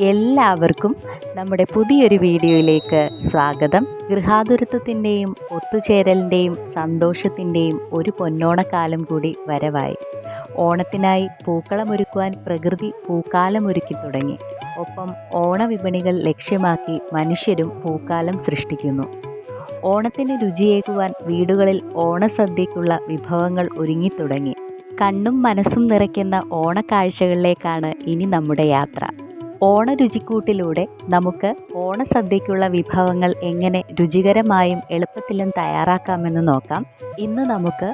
എല്ലാവർക്കും നമ്മുടെ പുതിയൊരു വീഡിയോയിലേക്ക് സ്വാഗതം. ഗൃഹാതുരത്വത്തിന്റെയും ഒത്തുചേരലിന്റെയും സന്തോഷത്തിന്റെയും ഒരു പൊന്നോണക്കാലം കൂടി വരവായി. ഓണത്തിനായി പൂക്കളമൊരുക്കുവാൻ പ്രകൃതി പൂക്കാലമൊരുക്കി തുടങ്ങി. ഒപ്പം ഓണവിപണികൾ ലക്ഷ്യമാക്കി മനുഷ്യരും പൂക്കാലം സൃഷ്ടിക്കുന്നു. ഓണത്തിന് രുചിയേകുവാൻ വീടുകളിൽ ഓണസദ്യക്കുള്ള വിഭവങ്ങൾ ഒരുങ്ങിത്തുടങ്ങി. കണ്ണും മനസ്സും നിറയ്ക്കുന്ന ഓണക്കാഴ്ചകളിലേക്കാണ് ഇനി നമ്മുടെ യാത്ര. ഓണ രുചിക്കൂട്ടിലൂടെ നമുക്ക് ഓണസദ്യയ്ക്കുള്ള വിഭവങ്ങൾ എങ്ങനെ രുചികരമായും എളുപ്പത്തിലും തയ്യാറാക്കാമെന്ന് നോക്കാം. ഇന്ന് നമുക്ക്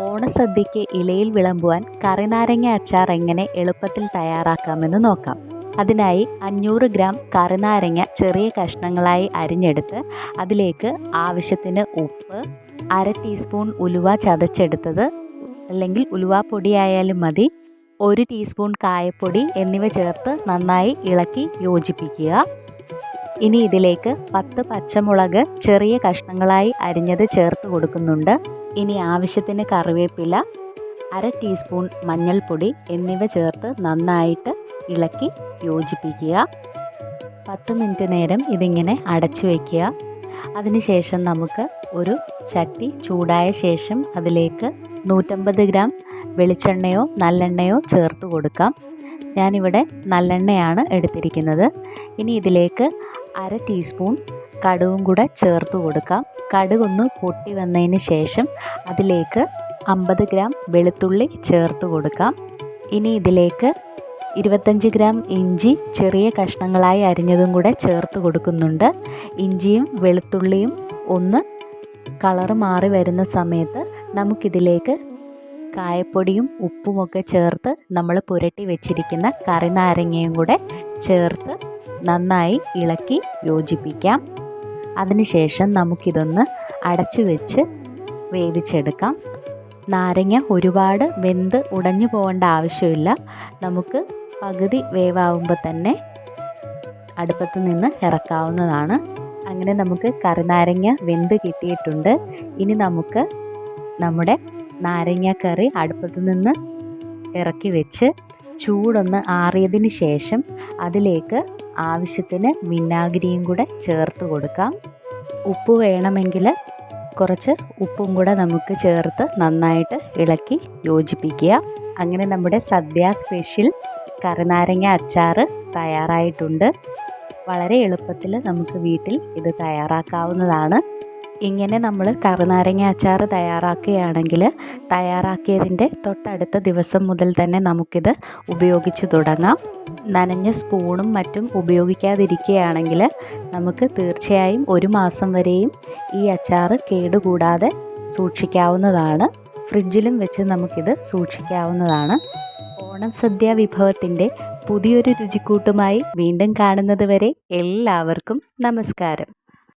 ഓണസദ്യയ്ക്ക് ഇലയിൽ വിളമ്പുവാൻ കറിനാരങ്ങ അച്ചാർ എങ്ങനെ എളുപ്പത്തിൽ തയ്യാറാക്കാമെന്ന് നോക്കാം. അതിനായി അഞ്ഞൂറ് ഗ്രാം കറിനാരങ്ങ ചെറിയ കഷ്ണങ്ങളായി അരിഞ്ഞെടുത്ത് അതിലേക്ക് ആവശ്യത്തിന് ഉപ്പ് അര ടീസ്പൂൺ ഉലുവ ചതച്ചെടുത്തത് അല്ലെങ്കിൽ ഉലുവാപ്പൊടിയായാലും മതി. ഒരു ടീസ്പൂൺ കായപ്പൊടി എന്നിവ ചേർത്ത് നന്നായി ഇളക്കി യോജിപ്പിക്കുക. ഇനി ഇതിലേക്ക് പത്ത് പച്ചമുളക് ചെറിയ കഷ്ണങ്ങളായി അരിഞ്ഞത് ചേർത്ത് കൊടുക്കുന്നുണ്ട്. ഇനി ആവശ്യത്തിന് കറിവേപ്പില അര ടീസ്പൂൺ മഞ്ഞൾപ്പൊടി എന്നിവ ചേർത്ത് നന്നായിട്ട് ഇളക്കി യോജിപ്പിക്കുക. പത്ത് മിനിറ്റ് നേരം ഇതിങ്ങനെ അടച്ചു വയ്ക്കുക അതിനുശേഷം നമുക്ക് ഒരു ചട്ടി ചൂടായ ശേഷം അതിലേക്ക് നൂറ്റമ്പത് ഗ്രാം വെളിച്ചെണ്ണയോ നല്ലെണ്ണയോ ചേർത്ത് കൊടുക്കാം. ഞാനിവിടെ നല്ലെണ്ണയാണ് എടുത്തിരിക്കുന്നത്. ഇനി ഇതിലേക്ക് അര ടീസ്പൂൺ കടുകും കൂടെ ചേർത്ത് കൊടുക്കാം. കടുകൊന്ന് പൊട്ടി വന്നതിന് ശേഷം അതിലേക്ക് അമ്പത് ഗ്രാം വെളുത്തുള്ളി ചേർത്ത് കൊടുക്കാം. ഇനി ഇതിലേക്ക് ഇരുപത്തഞ്ച് ഗ്രാം ഇഞ്ചി ചെറിയ കഷ്ണങ്ങളായി അരിഞ്ഞതും കൂടെ ചേർത്ത് കൊടുക്കുന്നുണ്ട്. ഇഞ്ചിയും വെളുത്തുള്ളിയും ഒന്ന് കളറ് മാറി വരുന്ന സമയത്ത് നമുക്കിതിലേക്ക് കായപ്പൊടിയും ഉപ്പുമൊക്കെ ചേർത്ത് നമ്മൾ പുരട്ടി വെച്ചിരിക്കുന്ന കറിനാരങ്ങയും കൂടെ ചേർത്ത് നന്നായി ഇളക്കി യോജിപ്പിക്കാം. അതിനുശേഷം നമുക്കിതൊന്ന് അടച്ചു വെച്ച് വേവിച്ചെടുക്കാം. നാരങ്ങ ഒരുപാട് വെന്ത് ഉടഞ്ഞു പോകേണ്ട ആവശ്യമില്ല. നമുക്ക് പകുതി വേവാകുമ്പോൾ തന്നെ അടുപ്പത്ത് നിന്ന് ഇറക്കാവുന്നതാണ്. അങ്ങനെ നമുക്ക് കറിനാരങ്ങ വെന്ത് കിട്ടിയിട്ടുണ്ട്. ഇനി നമുക്ക് നമ്മുടെ നാരങ്ങ കറി അടുപ്പത്ത് നിന്ന് ഇറക്കി വെച്ച് ചൂടൊന്ന് ആറിയതിന് ശേഷം അതിലേക്ക് ആവശ്യത്തിന് വിനാഗിരിയും കൂടെ ചേർത്ത് കൊടുക്കാം. ഉപ്പ് വേണമെങ്കിൽ കുറച്ച് ഉപ്പും കൂടെ നമുക്ക് ചേർത്ത് നന്നായിട്ട് ഇളക്കി യോജിപ്പിക്കുക. അങ്ങനെ നമ്മുടെ സദ്യ സ്പെഷ്യൽ കറിനാരങ്ങ അച്ചാർ തയ്യാറായിട്ടുണ്ട്. വളരെ എളുപ്പത്തിൽ നമുക്ക് വീട്ടിൽ ഇത് തയ്യാറാക്കാവുന്നതാണ്. ഇങ്ങനെ നമ്മൾ കറുനാരങ്ങ അച്ചാർ തയ്യാറാക്കുകയാണെങ്കിൽ തയ്യാറാക്കിയതിന്റെ തൊട്ടടുത്ത ദിവസം മുതൽ തന്നെ നമുക്കിത് ഉപയോഗിച്ച് തുടങ്ങാം. നനഞ്ഞ സ്പൂണും മറ്റും ഉപയോഗിക്കാതിരിക്കുകയാണെങ്കിൽ നമുക്ക് തീർച്ചയായും ഒരു മാസം വരെയും ഈ അച്ചാർ കേടുകൂടാതെ സൂക്ഷിക്കാവുന്നതാണ്. ഫ്രിഡ്ജിലും വെച്ച് നമുക്കിത് സൂക്ഷിക്കാവുന്നതാണ്. ഓണം സദ്യ വിഭവത്തിന്റെ പുതിയൊരു രുചിക്കൂട്ടുമായി വീണ്ടും കാണുന്നത് വരെ എല്ലാവർക്കും നമസ്കാരം.